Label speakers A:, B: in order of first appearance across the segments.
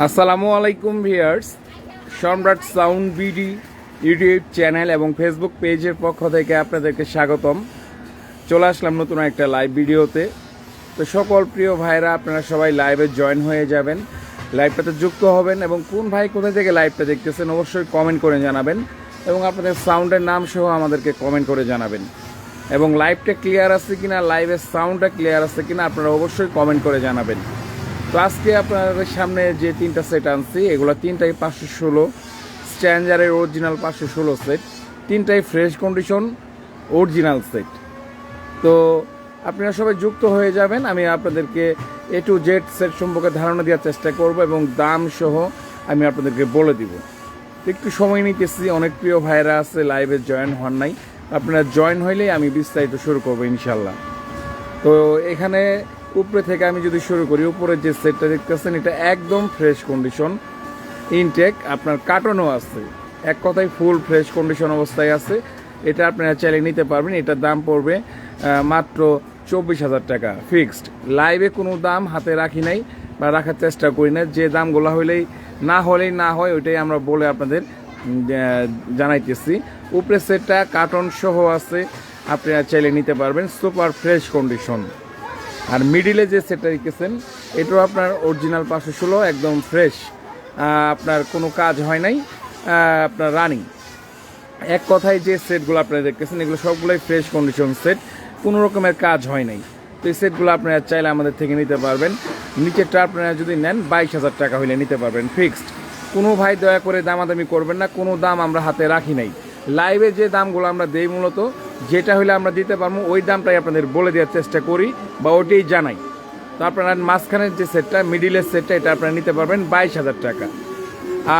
A: আসসালামু আলাইকুম viewers. Samrat sound BD YouTube channel এবং ফেসবুক পেজের পক্ষ থেকে আপনাদেরকে স্বাগতম। চলে আসলাম নতুন একটা লাইভ ভিডিওতে। তো সকল প্রিয় ভাইরা, আপনারা সবাই লাইভে জয়েন হয়ে যাবেন। লাইভটাতে যুক্ত হবেন এবং কোন ভাই কোথা থেকে লাইভটা দেখতেছেন অবশ্যই কমেন্ট করে জানাবেন এবং আপনাদের সাউন্ডের নাম সহ আমাদেরকে কমেন্ট করে জানাবেন। এবং লাইভটা ক্লিয়ার আছে কিনা লাইভের সাউন্ডটা ক্লিয়ার আছে কিনা আপনারা অবশ্যই কমেন্ট করে জানাবেন। তো আজকে আপনাদের সামনে যে তিনটা সেট আনছি, এগুলো তিনটাই পাঁচশো ষোলো স্ট্যান্ডারের অরিজিনাল পাঁচশো ষোলো সেট তিনটাই ফ্রেশ কন্ডিশন অরিজিনাল সেট তো আপনারা সবাই যুক্ত হয়ে যাবেন, আমি আপনাদেরকে এ টু জেড সেট সম্পর্কে ধারণা দেওয়ার চেষ্টা করব এবং দাম সহ আমি আপনাদেরকে বলে দিব। একটু সময় নিতেছি, অনেক প্রিয় ভাইরা আছে লাইভে জয়েন হন নাই। আপনারা জয়েন হইলেই আমি বিস্তারিত শুরু করব ইনশাল্লাহ তো এখানে উপরে থেকে আমি যদি শুরু করি, উপরের যে সেটটা দেখতেছেন, এটা একদম ফ্রেশ কন্ডিশন ইনটেক আপনার কার্টনও আছে। এক কথায় ফুল ফ্রেশ কন্ডিশন অবস্থায় আছে। এটা আপনারা চাইলে নিতে পারবেন। এটার দাম পড়বে মাত্র চব্বিশ হাজার টাকা ফিক্সড লাইভে কোনো দাম হাতে রাখি নাই বা রাখার চেষ্টা করি না। যে দামগুলো হইলেই, না হলেই না হয়, ওইটাই আমরা বলে আপনাদের জানাইতেছি। উপরে সেটটা কার্টন সহ আছে। আপনারা চাইলে নিতে পারবেন। সুপার ফ্রেশ কন্ডিশন আর মিডিলে যে সেটটা রেখেছেন, এটাও আপনার অরিজিনাল পাঁচশো ষোলো, একদম ফ্রেশ আপনার কোনো কাজ হয় নাই আপনার রানিং এক কথায় যে সেটগুলো আপনারা দেখতেছেন, এগুলো সবগুলোই ফ্রেশ কন্ডিশন সেট কোনো রকমের কাজ হয় নাই। তো এই সেটগুলো আপনারা চাইলে আমাদের থেকে নিতে পারবেন। নিচেরটা আপনারা যদি নেন, বাইশ হাজার টাকা হইলে নিতে পারবেন ফিক্সড কোনো ভাই দয়া করে দামাদামি করবেন না, কোনো দাম আমরা হাতে রাখি নাই। লাইভে যে দামগুলো আমরা দেই মূলত যেটা হলে আমরা দিতে পারব, ওই দামটাই আপনাদের বলে দেওয়ার চেষ্টা করি বা ওটাই জানাই। তো আপনারা মাঝখানের যে সেটটা, মিডিলের সেটটা, এটা আপনারা নিতে পারবেন বাইশ হাজার টাকা।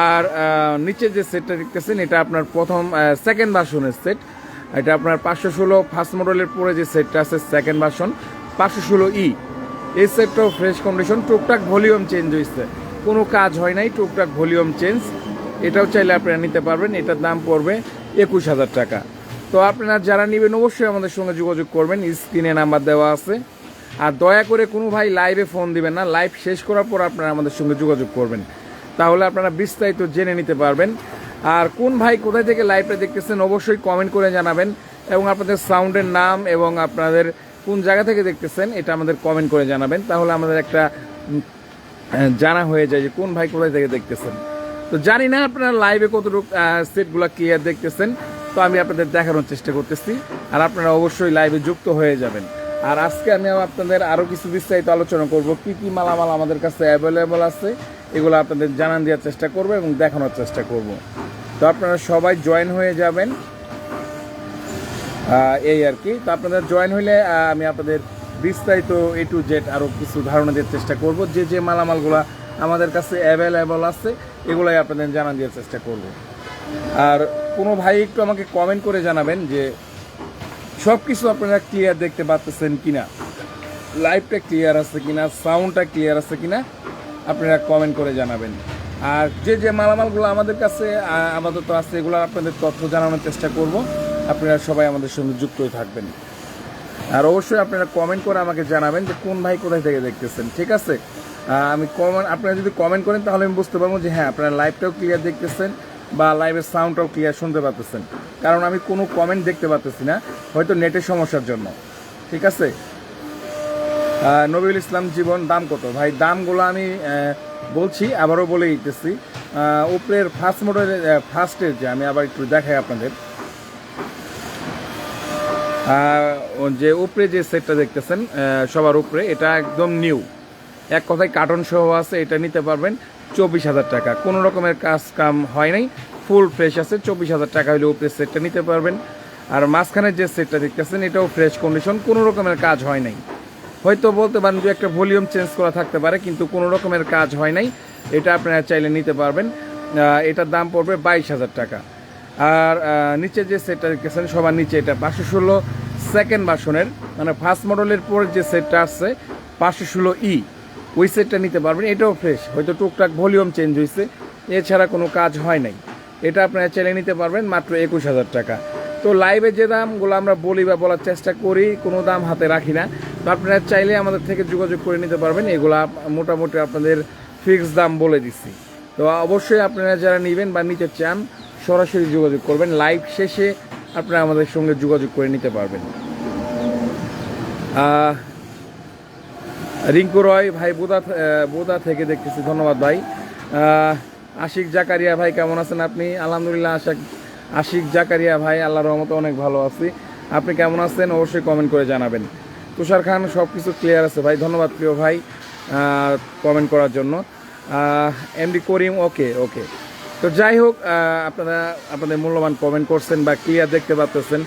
A: আর নিচে যে সেটটা দেখতেছেন, এটা আপনার প্রথম সেকেন্ড ভার্সনের সেট। এটা আপনার পাঁচশো ষোলো ফার্স্ট মডেলের পরে যে সেটটা আছে সেকেন্ড ভার্সন পাঁচশো ষোলো ই এই সেটটাও ফ্রেশ কন্ডিশন টুকটাক ভলিউম চেঞ্জ হয়েছে কোনো কাজ হয় নাই, টুকটাক ভলিউম চেঞ্জ এটাও চাইলে আপনারা নিতে পারবেন, এটার দাম পড়বে একুশ হাজার টাকা। তো আপনারা যারা নেবেন অবশ্যই আমাদের সঙ্গে যোগাযোগ করবেন। স্ক্রিনে নাম্বার দেওয়া আছে। আর দয়া করে কোনো ভাই লাইভে ফোন দিবেন না। লাইভ শেষ করার পর আপনারা আমাদের সঙ্গে যোগাযোগ করবেন। তাহলে আপনারা বিস্তারিত জেনে নিতে পারবেন। আর কোন ভাই কোথায় থেকে লাইভটা দেখতেছেন অবশ্যই কমেন্ট করে জানাবেন। এবং আপনাদের সাউন্ডের নাম এবং আপনাদের কোন জায়গা থেকে দেখতেছেন, এটা আমাদের কমেন্ট করে জানাবেন। তাহলে আমাদের একটা জানা হয়ে যায় যে কোন ভাই কোথায় থেকে দেখতেছেন। তো জানি না আপনারা লাইভে কতটুকু সেটগুলো ক্লিয়ার দেখতেছেন। তো আমি আপনাদের দেখানোর চেষ্টা করতেছি, আর আপনারা অবশ্যই লাইভে যুক্ত হয়ে যাবেন। আর আজকে আমি আপনাদের আরও কিছু বিস্তারিত আলোচনা করব, কি কি মালামাল আমাদের কাছে অ্যাভেলেবল আছে, এগুলো আপনাদের জানান দেওয়ার চেষ্টা করব এবং দেখানোর চেষ্টা করব। তো আপনারা সবাই জয়েন হয়ে যাবেন। এই আর কি। তো আপনাদের জয়েন হইলে আমি আপনাদের বিস্তারিত এ টু জেড আরও কিছু ধারণা দেওয়ার চেষ্টা করব, যে যে মালামালগুলো আমাদের কাছে অ্যাভেলেবল আছে, এগুলাই আপনাদের জানান দেওয়ার চেষ্টা করব। আর কোনো ভাই একটু আমাকে কমেন্ট করে জানাবেন যে সব কিছু আপনারা ক্লিয়ার দেখতে পাচ্ছেন কিনা? লাইভটা ক্লিয়ার আছে কিনা? সাউন্ডটা ক্লিয়ার আছে কিনা? আপনারা কমেন্ট করে জানাবেন। আর যে যে মালামালগুলো আমাদের কাছে আহ, আপাতত আছে এগুলো আপনাদের তথ্য জানানোর চেষ্টা করব। আপনারা সবাই আমাদের সঙ্গে যুক্ত হয়ে থাকবেন। আর অবশ্যই আপনারা কমেন্ট করে আমাকে জানাবেন যে কোন ভাই কোথায় থেকে দেখতেছেন ঠিক আছে? আমি কমেন্ট আপনারা যদি কমেন্ট করেন তাহলে আমি বুঝতে পারব যে হ্যাঁ আপনারা লাইভটাও ক্লিয়ার দেখতেছেন। বা লাইভের সাউন্ডটাও ক্লিয়ার শুনতে পাচ্ছেন কারণ আমি কোনো কমেন্ট দেখতে পাচ্তেছি না, হয়তো নেটের সমস্যার জন্য। ঠিক আছে? নবীল ইসলাম জীবন দাম কত? ভাই, দামগুলো আমি বলছি, আবারও বলে দিতেছি। উপরের ফার্স্ট মডেলের ফার্স্টের যে, আমি আবার একটু দেখাই আপনাদের। যে উপরে যে সেটটা দেখতেছেন সবার উপরে, এটা একদম নিউ এক কথায় কার্টন সহ আছে, এটা নিতে পারবেন। চব্বিশ হাজার টাকা। কোনো রকমের কাজ কাম হয় নাই। ফুল ফ্রেশ আছে, চব্বিশ হাজার টাকা হলে উপরে সেটটা নিতে পারবেন। আর মাঝখানের যে সেটটা দেখতেছেন, এটাও ফ্রেশ কন্ডিশন কোনো রকমের কাজ হয় নাই। হয়তো বলতে পারেন যে একটা ভলিউম চেঞ্জ করা থাকতে পারে, কিন্তু কোনো রকমের কাজ হয় নাই। এটা আপনারা চাইলে নিতে পারবেন। এটার দাম পড়বে বাইশ হাজার টাকা। আর নিচে যে সেটটা দেখতেছেন, সবার নিচে এটা পাঁচশো ষোলো সেকেন্ড ভার্সনের মানে ফার্স্ট মডেলের পরে যে সেটটা আসছে পাঁচশো ষোলো ই ওই সেটটা নিতে পারবেন। এটাও ফ্রেশ হয়তো টুকটাক ভলিউম চেঞ্জ হয়েছে এছাড়া কোনো কাজ হয় নাই। এটা আপনারা চাইলে নিতে পারবেন মাত্র একুশ হাজার টাকা। তো লাইভে যে দামগুলো আমরা বলি বা বলার চেষ্টা করি, কোনো দাম হাতে রাখি না। তো আপনারা চাইলে আমাদের থেকে যোগাযোগ করে নিতে পারবেন। এগুলো মোটামুটি আপনাদের ফিক্স দাম বলে দিছি তো অবশ্যই আপনারা যারা নেবেন বা নিতে চান, সরাসরি যোগাযোগ করবেন। লাইভ শেষে আপনারা আমাদের সঙ্গে যোগাযোগ করে নিতে পারবেন। রিঙ্কু রয়, ভাই বোদা বোদা থেকে দেখতেছি, ধন্যবাদ ভাই। আশিক জাকারিয়া ভাই, কেমন আছেন আপনি? আলহামদুলিল্লাহ আশাক আশিক জাকারিয়া ভাই আল্লাহ রহমতে অনেক ভালো আছি। আপনি কেমন আছেন? অবশ্যই কমেন্ট করে জানাবেন। তুষার খান সব কিছু ক্লিয়ার আছে ভাই। ধন্যবাদ প্রিয় ভাই কমেন্ট করার জন্য। এমডি করিম ওকে ওকে তো যাই হোক আপনারা আপনাদের মূল্যবান কমেন্ট করছেন বা ক্লিয়ার দেখতে পাচ্ছেন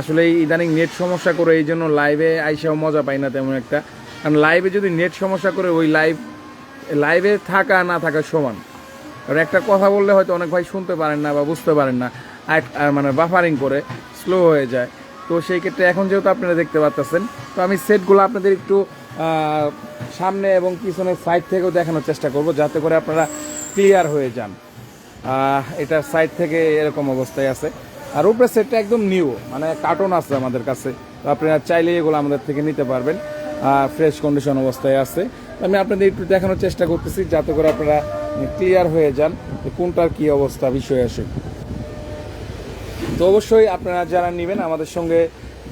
A: আসলে ইদানিং নেট সমস্যা করে, এই জন্য লাইভে আইসাও মজা পাই না তেমন একটা। কারণ লাইভে যদি নেট সমস্যা করে, ওই লাইভ লাইভে থাকা না থাকা সমান। কারণ একটা কথা বললে হয়তো অনেক ভাই শুনতে পারেন না বা বুঝতে পারেন না মানে বাফারিং করে স্লো হয়ে যায়। তো সেই ক্ষেত্রে এখন যেহেতু আপনারা দেখতে পাচ্ছেন তো আমি সেটগুলো আপনাদের একটু সামনে এবং পিছনের সাইড থেকেও দেখানোর চেষ্টা করব, যাতে করে আপনারা ক্লিয়ার হয়ে যান। এটা সাইড থেকে এরকম অবস্থায় আছে। আর উপরে সেটটা একদম নিউ মানে কার্টন আছে আমাদের কাছে। তো আপনারা চাইলে এগুলো আমাদের থেকে নিতে পারবেন। ফ্রেশ কন্ডিশন অবস্থায় আছে। আমি আপনাদের একটু দেখানোর চেষ্টা করতেছি যাতে করে আপনারা ক্লিয়ার হয়ে যান কোনটার কি অবস্থা, বিষয় আসে। তো অবশ্যই আপনারা যারা নেবেন, আমাদের সঙ্গে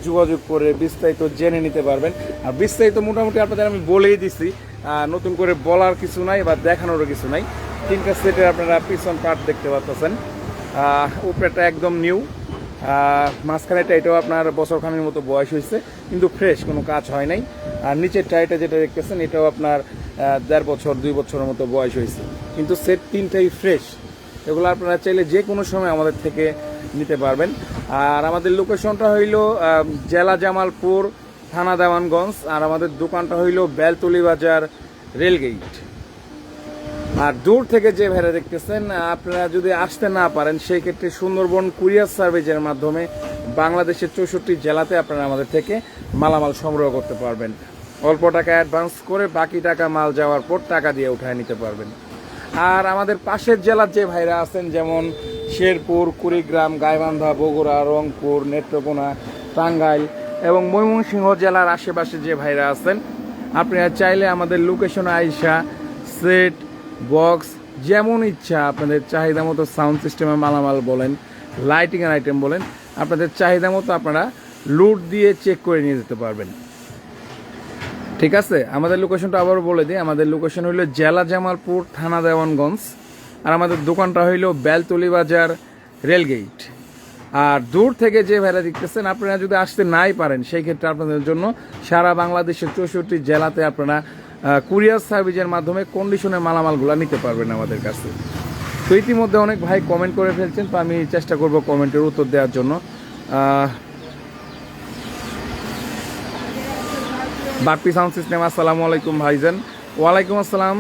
A: যোগাযোগ করে বিস্তারিত জেনে নিতে পারবেন। আর বিস্তারিত মোটামুটি আপনাদের আমি বলেই দিছি নতুন করে বলার কিছু নাই বা দেখানোরও কিছু নাই। তিনটা সেটের আপনারা পিছন পার্ট দেখতে পাচ্ছেন উপরেটা একদম নিউ মাঝখানেটা এটাও আপনার বছরখানের মতো বয়স হয়েছে, কিন্তু ফ্রেশ কোনো কাজ হয় নাই। আর নিচের টাইটা যেটা দেখতেছেন, এটাও আপনার দেড় বছর, দুই বছরের মতো বয়স হয়েছে। কিন্তু সেট তিনটাই ফ্রেশ এগুলো আপনারা চাইলে যে কোনো সময় আমাদের থেকে নিতে পারবেন। আর আমাদের লোকেশনটা হইল জেলা জামালপুর, থানা দেওয়ানগঞ্জ। আর আমাদের দোকানটা হইল বেলতলি বাজার, রেলগেট। আর দূর থেকে যে ভেড়া দেখতেছেন, আপনারা যদি আসতে না পারেন সেই ক্ষেত্রে সুন্দরবন কুরিয়ার সার্ভিসের মাধ্যমে বাংলাদেশের চৌষট্টি জেলাতে আপনারা আমাদের থেকে মালামাল সংগ্রহ করতে পারবেন। অল্প টাকা অ্যাডভান্স করে বাকি টাকা মাল যাওয়ার পর টাকা দিয়ে উঠায় নিতে পারবেন। আর আমাদের পাশের জেলার যে ভাইরা আছেন, যেমন শেরপুর, কুড়িগ্রাম, গাইবান্ধা, বগুড়া, রংপুর, নেত্রকোনা, টাঙ্গাইল এবং ময়মনসিংহ জেলার আশেপাশে যে ভাইরা আছেন, আপনারা চাইলে আমাদের লোকেশন আইসা সেট বক্স, যেমন ইচ্ছা আপনাদের চাহিদা মতো সাউন্ড সিস্টেমে মালামাল বলেন লাইটিং এর আইটেম বলেন, আপনাদের চাহিদা মতো আপনারা লুট দিয়ে চেক করে নিয়ে যেতে পারবেন। ঠিক আছে? আমাদের লোকেশনটা আবারও বলে দিই। আমাদের লোকেশন হইল জেলা জামালপুর, থানা দেওয়ানগঞ্জ। আর আমাদের দোকানটা হইল বেলতলি বাজার রেলগেট আর দূর থেকে যে ভেড়া দেখতেছেন, আপনারা যদি আসতে নাই পারেন, সেই ক্ষেত্রে আপনাদের জন্য সারা বাংলাদেশের চৌষট্টি জেলাতে আপনারা কুরিয়ার সার্ভিসের মাধ্যমে কন্ডিশনের মালামালগুলো নিতে পারবেন আমাদের কাছে। তো ইতিমধ্যে অনেক ভাই কমেন্ট করে ফেলছেন, তো আমি চেষ্টা করব কমেন্টের উত্তর দেওয়ার জন্য। বাপ্পি সাউন্ড সিস্টেম, আসসালামু আলাইকুম ভাইজান। ওয়ালাইকুম আসসালাম।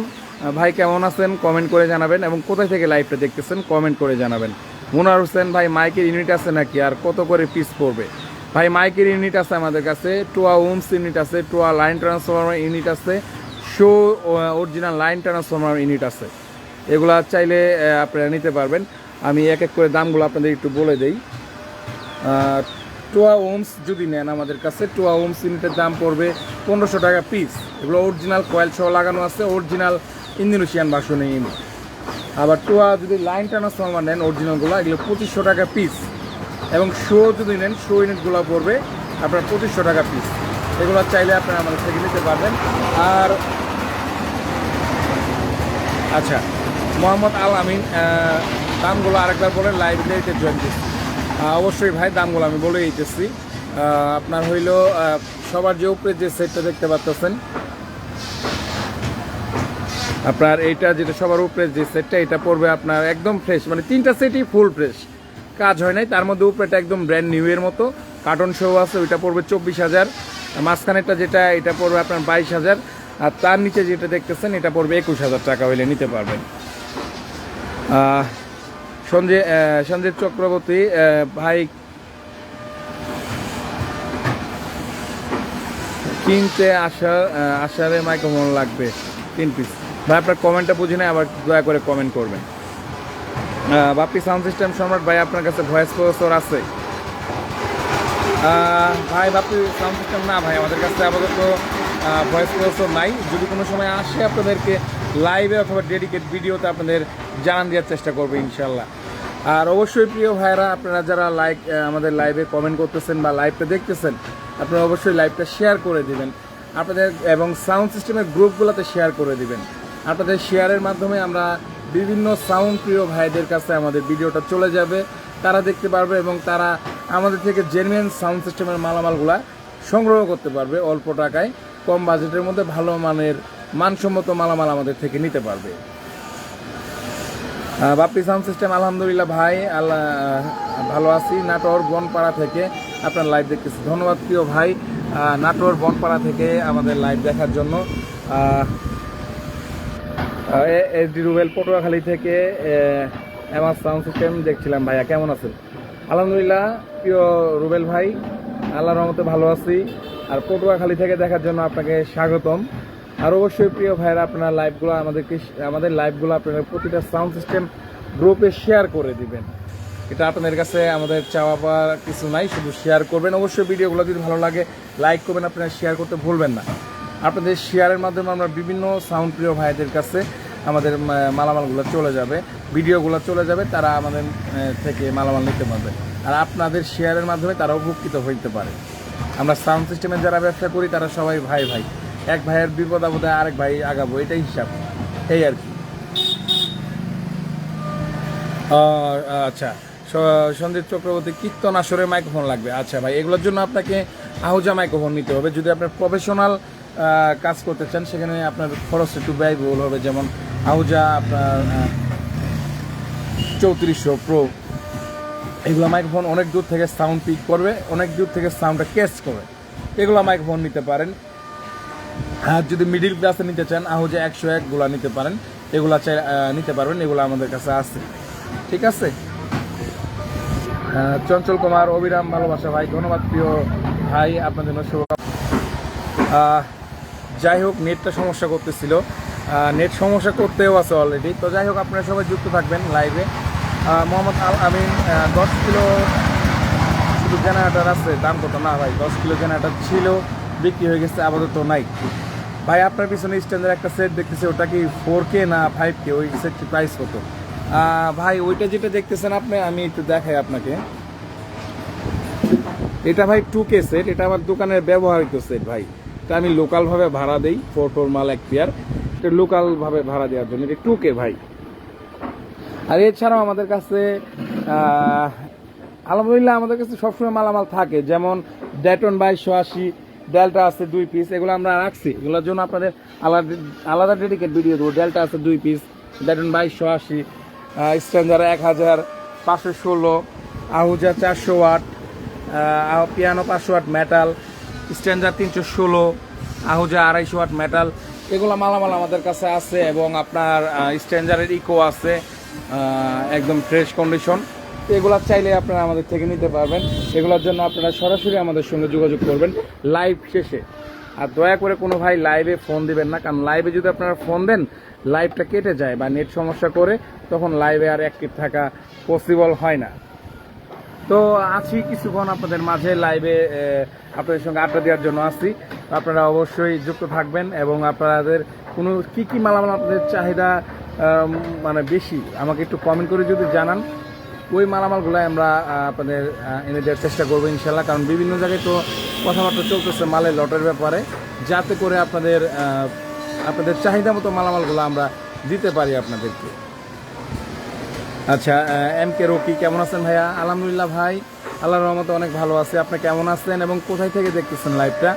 A: ভাই কেমন আছেন? কমেন্ট করে জানাবেন এবং কোথায় থেকে লাইভটা দেখতেছেন কমেন্ট করে জানাবেন। মুনার হোসেন, ভাই মাইকের ইউনিট আছে নাকি? আর কত করে পিস পড়বে? ভাই মাইকের ইউনিট আছে আমাদের কাছে টোয়া উমস ইউনিট আছে টোয়া লাইন ট্রান্সফরমার ইউনিট আছে শো অরিজিনাল লাইন ট্রান্সফরমার ইউনিট আছে। এগুলা চাইলে আপনারা নিতে পারবেন। আমি এক এক করে দামগুলো আপনাদের একটু বলে দেই। টোয়া ওমস যদি নেন আমাদের কাছে, টোয়া ওমস ইউনিটের দাম পড়বে পনেরোশো টাকা পিস এগুলো অরিজিনাল কয়েল সহ লাগানো আছে অরিজিনাল ইন্দোনেশিয়ান বাসনে ইউনিট আবার টোয়া যদি লাইন ট্রান্সফরমার নেন অরিজিনালগুলো এগুলো পঁচিশশো টাকা পিস এবং শো যদি নেন, শো ইউনিটগুলো পড়বে আপনার পঁচিশশো টাকা পিস এগুলো চাইলে আপনারা আমাদের থেকে নিতে পারবেন। আর আচ্ছা মোহাম্মদ আল আমিন দামগুলো আরেকবার বলেন লাইব্রেরিতে জয়েন করছি। অবশ্যই ভাই, দামগুলো আমি বলে দিতেছি। আপনার হইল সবার যে উপরে যে সেটটা দেখতে পাচ্ছেন আপনার এইটা যেটা সবার উপরে যে সেটটা এটা পড়বে আপনার একদম ফ্রেশ মানে তিনটা সেটই ফুল ফ্রেশ কাজ হয় নাই, তার মধ্যে উপরেটা একদম ব্র্যান্ড নিউ এর মতো। কার্টন শো আছে, ওইটা পড়বে চব্বিশ হাজার। মাঝখানেরটা যেটা, এটা পড়বে আপনার বাইশ হাজার। আর তার নিচে যেটা দেখতেছেন এটা পড়বে একুশ হাজার টাকা হইলে নিতে পারবেন। আহ, সঞ্জীব চক্রবর্তী ভাই কিনতে আসা আহ, আসারে মাইক্রোফোন লাগবে তিন পিস ভাই আপনার কমেন্টটা বুঝি না আবার দয়া করে কমেন্ট করবেন। বাপ্পি সাউন্ড সিস্টেম সম্রাট ভাই আপনার কাছে ভয়েস প্রসেসর আছে। ভাই বাপ্পি সাউন্ড সিস্টেম না ভাই আমাদের কাছে আপাতত ভয়েস প্রসেসর নাই। যদি কোনো সময় আসে আপনাদেরকে লাইভে অথবা ডেডিকেট ভিডিওতে আপনাদের জানান দেওয়ার চেষ্টা করব, ইনশাল্লাহ। আর অবশ্যই প্রিয় ভাইরা আপনারা যারা লাইক আমাদের লাইভে কমেন্ট করতেছেন বা লাইভটা দেখতেছেন, আপনারা অবশ্যই লাইভটা শেয়ার করে দিবেন। আপনাদের এবং সাউন্ড সিস্টেমের গ্রুপগুলোতে শেয়ার করে দিবেন। আপনাদের শেয়ারের মাধ্যমে আমরা বিভিন্ন সাউন্ড প্রিয় ভাইদের কাছে আমাদের ভিডিওটা চলে যাবে। তারা দেখতে পারবে এবং তারা আমাদের থেকে জেনুইন সাউন্ড সিস্টেমের মালামালগুলা সংগ্রহ করতে পারবে অল্প টাকায়। কম বাজেটের মধ্যে ভালো মানের, মানসম্মত মালামাল আমাদের থেকে নিতে পারবে। বাপ্পি সাউন্ড সিস্টেম, আলহামদুলিল্লাহ ভাই, আল্লাহ ভালো আছি। নাটোর বনপাড়া থেকে আপনার লাইভ দেখতেছি। ধন্যবাদ প্রিয় ভাই নাটোর বনপাড়া থেকে আমাদের লাইভ দেখার জন্য। এস ডি রুবেল পটুয়াখালী থেকে এমআর সাউন্ড সিস্টেম দেখছিলাম ভাইয়া। কেমন আছেন? আলহামদুলিল্লাহ প্রিয় রুবেল ভাই, আল্লাহর রহমতে ভালো আছি। আর পটুয়াখালী থেকে দেখার জন্য আপনাকে স্বাগতম। আর অবশ্যই প্রিয় ভাইরা আপনার লাইভগুলো আমাদেরকে আমাদের লাইভগুলো আপনারা প্রতিটা সাউন্ড সিস্টেম গ্রুপে শেয়ার করে দিবেন। এটা আপনাদের কাছে আমাদের চাওয়া পাওয়া কিছু নাই, শুধু শেয়ার করবেন। অবশ্যই ভিডিওগুলো যদি ভালো লাগে লাইক করবেন, আপনারা শেয়ার করতে ভুলবেন না। আপনাদের শেয়ারের মাধ্যমে আমরা বিভিন্ন সাউন্ড প্রিয় ভাইদের কাছে আমাদের মালামালগুলো চলে যাবে। ভিডিওগুলো চলে যাবে, তারা আমাদের থেকে মালামাল নিতে পারবে। আর আপনাদের শেয়ারের মাধ্যমে তারা উপকৃত হইতে পারে। আমরা সাউন্ড সিস্টেমের যারা ব্যবসা করি, তারা সবাই ভাই ভাই। এক ভাইয়ের বিপদ আপদে আরেক ভাই আগাবো, এটাই হিসাব। এই আর কি। আচ্ছা সন্দীপ চক্রবর্তী, কীর্তন আসরে মাইক্রোফোন লাগবে। আচ্ছা ভাই, এগুলোর জন্য আপনাকে আহুজা মাইক্রোফোন নিতে হবে। যদি আপনার প্রফেশনাল কাজ করতে চান, সেখানে আপনার খরচ একটু ব্যয়বহুল হবে। যেমন আহুজা আপনার চৌত্রিশশো প্রো এগুলো মাইক্রোফোন অনেক দূর থেকে সাউন্ড পিক করবে, অনেক দূর থেকে সাউন্ডটা ক্যাচ করবে। এগুলো মাইক্রোফোন নিতে পারেন। আর যদি মিডিল ক্লাসে নিতে চান, আহুজা একশো একগুলো নিতে পারেন। এগুলো চাই নিতে পারবেন, এগুলো আমাদের কাছে আছে। ঠিক আছে? চঞ্চল কুমার, অবিরাম ভালোবাসা ভাই, ধন্যবাদ প্রিয় ভাই আপনাদের জন্য শুভ যাই হোক, নেটটা সমস্যা করতেছিল। নেট সমস্যা করতেও আছে অলরেডি তো যাই হোক, আপনারা সবাই যুক্ত থাকবেন লাইভে মোহাম্মদ আল আমিন দশ কিলো শুধু জেনারেটার আছে, দাম কত? না ভাই, দশ কিলো জেনারেটার ছিল, বিক্রি হয়ে গেছে, আপাতত নাই। ভাই, আপনার পিছনে স্ট্যান্ডার্ড একটা সেট দেখতেছি, ওটা কি ফোর কে না ফাইভ কে ওই সেটটি প্রাইস কত? ভাই, ওইটা যেটা দেখতেছেন আপনি, আমি একটু দেখাই আপনাকে। এটা ভাই টু কে সেট এটা আমার দোকানের ব্যবহারিত সেট ভাই। এটা আমি লোকালভাবে ভাড়া দেই ফোর ফোর মাল এক পেয়ার এটা লোকালভাবে ভাড়া দেওয়ার জন্য। এটা টু কে ভাই। আর এছাড়াও আমাদের কাছে আলহামদুলিল্লাহ আমাদের কাছে সবসময় মালামাল থাকে। যেমন ডেটন বাইশশো আশি ডেল্টা আছে দুই পিস এগুলো আমরা রাখছি। এগুলোর জন্য আপনাদের আলাদা আলাদা ডেডিকেট ভিডিও দেবো। ডেল্টা আছে দুই পিস ডেটন বাইশশো আশি স্ট্যান্ডার এক হাজার পাঁচশো ষোলো আহুজা চারশো আহ, পিয়ানো পাঁচশো ওয়াট মেটাল স্ট্যান্ডার তিনশো ষোলো আহুজা আড়াইশো ওয়াট মেটাল এগুলো মালামাল আমাদের কাছে আছে এবং আপনার স্ট্যান্ডারের ইকো আছে। একদম ফ্রেশ কন্ডিশন এগুলো চাইলে আপনারা আমাদের থেকে নিতে পারবেন। এগুলোর জন্য আপনারা সরাসরি আমাদের সঙ্গে যোগাযোগ করবেন লাইভ শেষে। আর দয়া করে কোনো ভাই লাইভে ফোন দিবেন না, কারণ লাইভে যদি আপনারা ফোন দেন লাইভটা কেটে যায় বা নেট সমস্যা করে, তখন লাইভে আর অ্যাক্টিভ থাকা পসিবল হয় না। তো আছি কিছুক্ষণ আপনাদের মাঝে লাইভে আপনাদের সঙ্গে আড্ডা দেওয়ার জন্য তো আপনারা অবশ্যই যুক্ত থাকবেন এবং আপনাদের কোনো কি কী মালামাল আপনাদের চাহিদা মানে বেশি। আমাকে একটু কমেন্ট করে যদি জানান, ওই মালামালগুলো আমরা আপনাদের এনে দেওয়ার চেষ্টা করব ইনশাল্লাহ। কারণ বিভিন্ন জায়গায় তো কথাবার্তা চলতেছে মালের লটের ব্যাপারে। যাতে করে আপনাদের আপনাদের চাহিদা মতো মালামালগুলো আমরা দিতে পারি আপনাদেরকে। আচ্ছা এম কে রকি কেমন আছেন ভাইয়া? আলহামদুলিল্লাহ ভাই, আল্লাহর রহমতে অনেক ভালো আছে। আপনি কেমন আছেন এবং কোথায় থেকে দেখতেছেন লাইভটা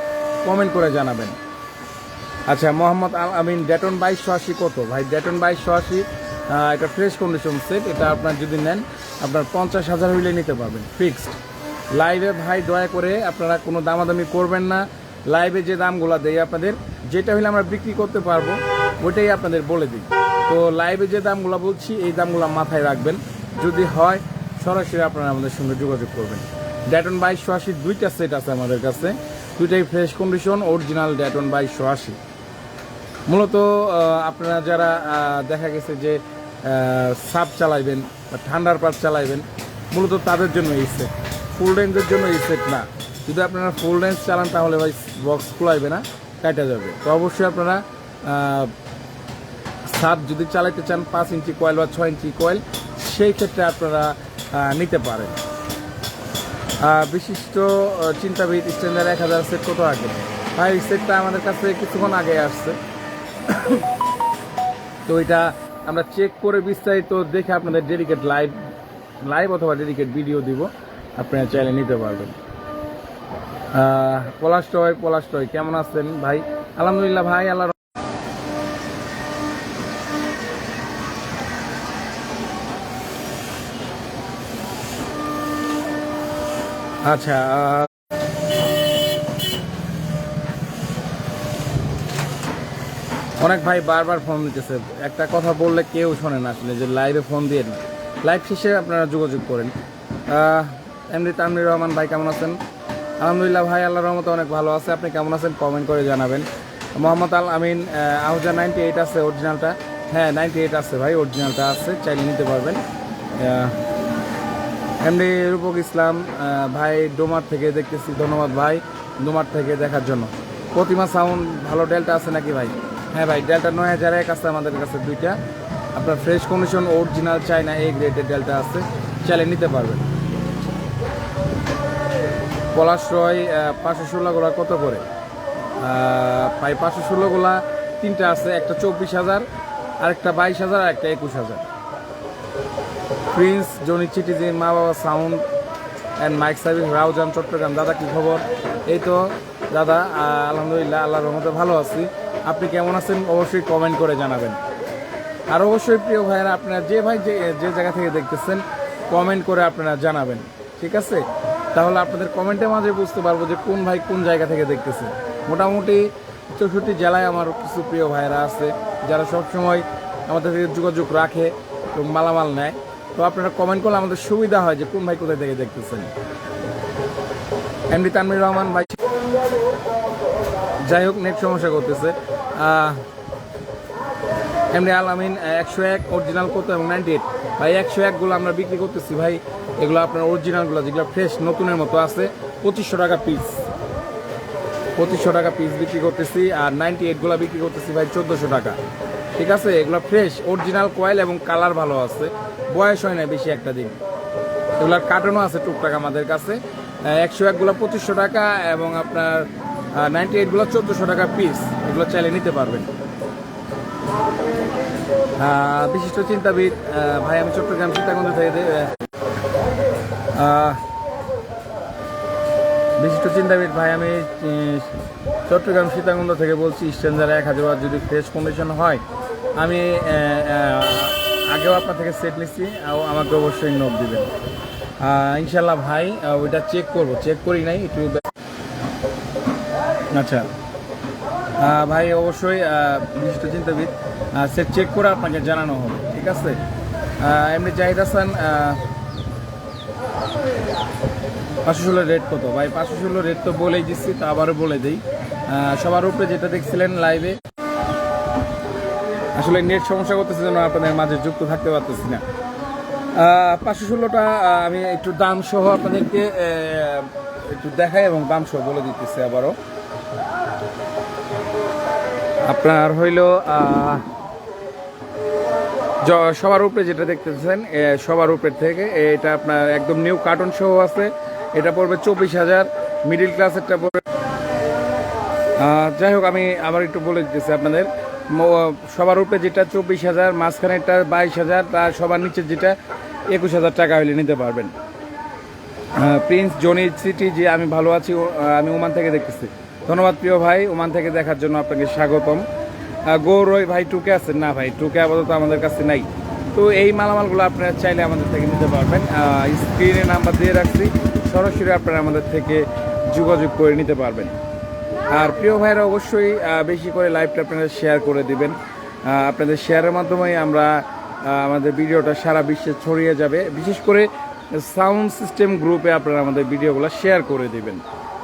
A: কমেন্ট করে জানাবেন। আচ্ছা মোহাম্মদ আল আমিন ডেটন বাইশশো আশি কত? ভাই ডেটন বাইশশো আশি এটা ফ্রেশ কন্ডিশন সেট এটা আপনার যদি নেন, আপনার পঞ্চাশ হাজার হইলে নিতে পারবেন ফিক্সড লাইভে ভাই, দয়া করে আপনারা কোনো দামাদামি করবেন না। লাইভে যে দামগুলো দেই আপনাদের, যেটা হলে আমরা বিক্রি করতে পারব, ওইটাই আপনাদের বলে দিই। তো লাইভে যে দামগুলো বলছি, এই দামগুলো মাথায় রাখবেন। যদি হয়, সরাসরি আপনারা আমাদের সঙ্গে যোগাযোগ করবেন। ড্যাটন বাইশশো আশি, দুইটা সেট আছে আমাদের কাছে। দুইটাই ফ্রেশ কন্ডিশন অরিজিনাল ড্যাটন বাইশশো আশি। মূলত আপনারা যারা দেখা গেছে যে সাপ চালাইবেন বা ঠান্ডার পাত চালাইবেন, মূলত তাদের জন্য এই সেট ফুল রেঞ্জের জন্য এই সেট না। যদি আপনারা ফুল রেঞ্জ চালান, তাহলে ভাই বক্স খোলাইবে না কাটা যাবে। তো অবশ্যই আপনারা সাপ যদি চালাইতে চান, পাঁচ ইঞ্চি কয়েল বা ছয় ইঞ্চি কয়েল সেই ক্ষেত্রে আপনারা নিতে পারেন। বিশিষ্ট চিন্তাবিদ স্ট্যান্ডার্ড এক হাজার সেট কত আগে? ভাই সেটটা আমাদের কাছে কিছুক্ষণ আগে আসছে। তো এটা আমরা চেক করে বিস্তারিত দেখে আপনাদের ডেডিকেট লাইভ লাইভ অথবা ডেডিকেট ভিডিও দিব। আপনারা চাইলে নিতে পারবেন। পলাশ টয় পলাশ টয় কেমন আছেন ভাই? আলহামদুলিল্লাহ ভাই, আল্লাহ আচ্ছা অনেক ভাই বারবার ফোন দিতেছে। একটা কথা বললে কেউ শোনে না আসলে যে লাইভে ফোন দিয়ে না লাইভ শেষে আপনারা যোগাযোগ করেন। এমনি তানমির রহমান ভাই কেমন আছেন? আলহামদুলিল্লাহ ভাই আল্লাহ রহমতে অনেক ভালো আছে। আপনি কেমন আছেন? কমেন্ট করে জানাবেন। মোহাম্মদ আল আমিন আহ, আহুজা নাইনটি এইট আছে অরিজিনালটা হ্যাঁ নাইনটি এইট আছে ভাই অরিজিনালটা আছে। চাইলে নিতে পারবেন। এমনি রূপক ইসলাম ভাই ডোমার থেকে দেখতেছি। ধন্যবাদ ভাই ডোমার থেকে দেখার জন্য। প্রতিমা সাউন্ড ভালো ডেল্টা আছে নাকি ভাই? হ্যাঁ ভাই ডেল্টা নয় হাজার এক আছে আমাদের কাছে দুইটা। আপনার ফ্রেশ কন্ডিশন অরিজিনাল চাইনা এই গ্রেডের ডেল্টা আছে। চাইলে নিতে পারবেন। পলাশ রয় পাঁচশো ষোলো গোলা কত করে? প্রায় পাঁচশো ষোলো গোলা তিনটা আছে, একটা চব্বিশ হাজার, আরেকটা বাইশ হাজার আর একটা একুশ হাজার। প্রিন্স জনি চিটিজি মা বাবা sound and mic service Raozan Chattogram দাদা কি খবর? এই তো, দাদা আলহামদুলিল্লাহ, আল্লাহর রহমতে ভালো আছি। আপনি কেমন আছেন অবশ্যই কমেন্ট করে জানাবেন। আর অবশ্যই প্রিয় ভাইয়েরা, আপনারা যে ভাই যে যে জায়গা থেকে দেখতেছেন কমেন্ট করে আপনারা জানাবেন, ঠিক আছে? তাহলে আপনাদের কমেন্টের মাঝে বুঝতে পারব যে কোন ভাই কোন জায়গা থেকে দেখতেছে। মোটামুটি চৌষট্টি জেলায় আমার কিছু প্রিয় ভাইয়েরা আছে, যারা সবসময় আমাদের থেকে যোগাযোগ রাখে এবং মালামাল নেয়। তো আপনারা কমেন্ট করলে আমাদের সুবিধা হয় যে কোন ভাই কোথায় থেকে দেখতেছেন। এমডি তানমির রহমান ভাই। যাই হোক, নেট সমস্যা করতেছে। এমনি আলামিন একশো এক অরিজিনাল কত এবং নাইনটি এইট ভাই, একশো একগুলো আমরা বিক্রি করতেছি, ভাই। এগুলো আপনার অরিজিনালগুলো যেগুলো ফ্রেশ নতুনের মতো আছে, পঁচিশশো টাকা পিস পঁচিশশো টাকা পিস বিক্রি করতেছি, আর নাইনটি এইটগুলো বিক্রি করতেছি, ভাই, চোদ্দোশো টাকা। ঠিক আছে? এগুলো ফ্রেশ অরিজিনাল কয়েল এবং কালার ভালো আছে। বয়স হয় না বেশি একটা দিন। এগুলোর কার্টনও আছে টুকটাক আমাদের কাছে। একশো একগুলো পঁচিশশো টাকা এবং আপনার নাইনটি এইটগুলো চোদ্দোশো টাকা পিস এগুলো চাইলে নিতে পারবেন। বিশিষ্ট চিন্তাবিদ ভাই, আমি চট্টগ্রাম সীতাকুণ্ড থেকে বিশিষ্ট চিন্তাবিদ, ভাই, আমি চট্টগ্রাম সীতাকুণ্ড থেকে বলছি স্ট্যান্ডার এক হাজার যদি ফ্রেশ কন্ডিশন হয়, আমি আগেও আপনার থেকে সেট নিচ্ছি আমাকে অবশ্যই নোট দিবেন। ইনশাল্লাহ ভাই ওইটা চেক করব। চেক করি নাই, একটু আচ্ছা। ভাই, অবশ্যই বিশিষ্ট চিন্তাবিদ সেট চেক করে আপনাকে জানানো হবে, ঠিক আছে? এমনি জাহিদ হাসান পাঁচশো ষোলো রেট কত? ভাই, পাঁচশো ষোলো রেট তো বলেই দিচ্ছি, তা আবারও বলে দিই। সবার উপরে যেটা দেখছিলেন লাইভে আসলে নেট সমস্যা করতেছে যেন আপনাদের মাঝে যুক্ত থাকতে পারতেছি না। পাঁচশো ষোলোটা আমি একটু দাম সহ আপনাদেরকে একটু দেখাই এবং দাম সহ বলে দিতেছি আবারও। আপনার হইল সবার উপরে যেটা দেখতেছেন সবার উপরে থেকে, এটা আপনার একদম নিউ কার্টুন সহ আছে, এটা পড়বে চব্বিশ হাজার মিডিল ক্লাসেরটা পড়বে। যাই হোক, আমি আবার একটু বলে দিতেছি আপনাদের সবার উপরে যেটা চব্বিশ হাজার মাঝখানেরটা বাইশ হাজার তার সবার নিচে যেটা একুশ হাজার টাকা হলে নিতে পারবেন। প্রিন্স জনি সিটি যে আমি ভালো আছি আমি ওমান থেকে দেখতেছি। ধন্যবাদ প্রিয় ভাই, ওমান থেকে দেখার জন্য আপনাকে স্বাগতম। গৌরই ভাই টুকে আছেন? না ভাই, টুকে আপাতত আমাদের কাছে নাই। তো এই মালামালগুলো আপনারা চাইলে আমাদের থেকে নিতে পারবেন। স্ক্রিনে নাম্বার দিয়ে রাখছি, সরাসরি আপনারা আমাদের থেকে যোগাযোগ করে নিতে পারবেন। আর প্রিয় ভাইরা, অবশ্যই বেশি করে লাইভটা আপনারা শেয়ার করে দিবেন। আপনাদের শেয়ারের মাধ্যমেই আমরা আমাদের ভিডিওটা সারা বিশ্বে ছড়িয়ে যাবে। বিশেষ করে সাউন্ড সিস্টেম গ্রুপে আপনারা আমাদের ভিডিওগুলো শেয়ার করে দিবেন।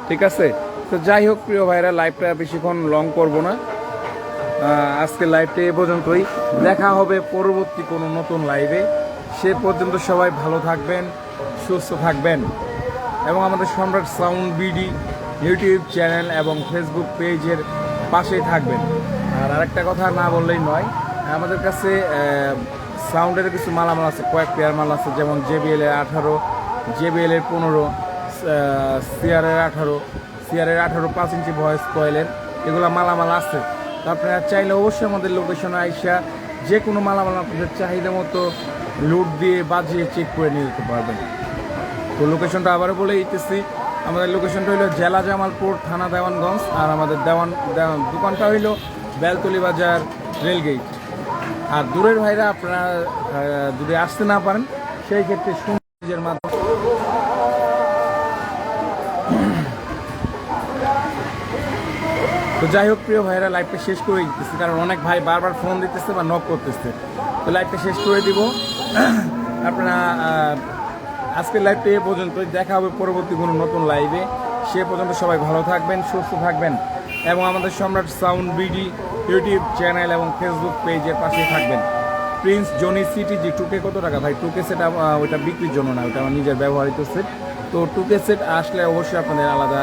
A: ঠিক আছে? তো যাই হোক, প্রিয় ভাইরা লাইভটা বেশিক্ষণ লং করব না। আজকে লাইভটা এ পর্যন্তই। দেখা হবে পরবর্তী কোনো নতুন লাইভে সে পর্যন্ত সবাই ভালো থাকবেন, সুস্থ থাকবেন। এবং আমাদের Samrat sound BD YouTube channel এবং ফেসবুক পেজের পাশেই থাকবেন। আর আরেকটা কথা না বললেই নয়, আমাদের কাছে সাউন্ডের কিছু মালামাল আছে, কয়েক পেয়ার মাল আছে, যেমন জেবিএল এর আঠারো জেবিএল এর পনেরো সিআর এর আঠারো সিআর এর আঠারো পাঁচ ইঞ্চি ভয়েস কয়েলের এগুলো মালামাল আছে। তো আপনারা চাইলে অবশ্যই আমাদের লোকেশনে আইসা যে কোনো মালামাল আপনাদের চাহিদা মতো লুট দিয়ে বাজিয়ে চেক করে নিয়ে যেতে পারবেন। তো লোকেশনটা আবারও বলে দিতেছি, আমাদের লোকেশনটা হলো জেলা জামালপুর, থানা দেওয়ানগঞ্জ আর আমাদের দেওয়ান দেওয়ান দোকানটা হইল বেলতলি বাজার, রেলগেট। আর দূরের ভাইরা আপনারা যদি আসতে না পারেন, সেই ক্ষেত্রে সুন্দরের মাধ্যমে যাই হোক, প্রিয় ভাইরা লাইভটা শেষ করে দিতেছি, কারণ অনেক ভাই বারবার ফোন দিতেছে বা নক করতেছে। তো লাইভটা শেষ করে দিব। আপনারা আজকের লাইভটা এ পর্যন্ত দেখা হবে পরবর্তী কোনো নতুন লাইভে সে পর্যন্ত সবাই ভালো থাকবেন, সুস্থ থাকবেন, এবং আমাদের Samrat sound BD YouTube channel এবং ফেসবুক পেজের পাশে থাকবেন। প্রিন্স জনি সিটি জি টুকে কত টাকা? ভাই টুকে সেট ওইটা বিক্রির জন্য না ওটা আমার নিজের ব্যবহৃত সেট তো টুকে সেট আসলে অবশ্যই আপনাদের আলাদা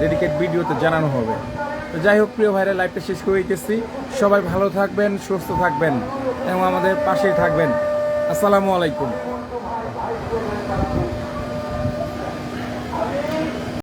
A: ডেডিকেট ভিডিওতে জানানো হবে। তো যাই হোক, প্রিয় ভাইরা লাইফটা শেষ করে গেছি সবাই ভালো থাকবেন, সুস্থ থাকবেন এবং আমাদের পাশেই থাকবেন। আসসালামু আলাইকুম।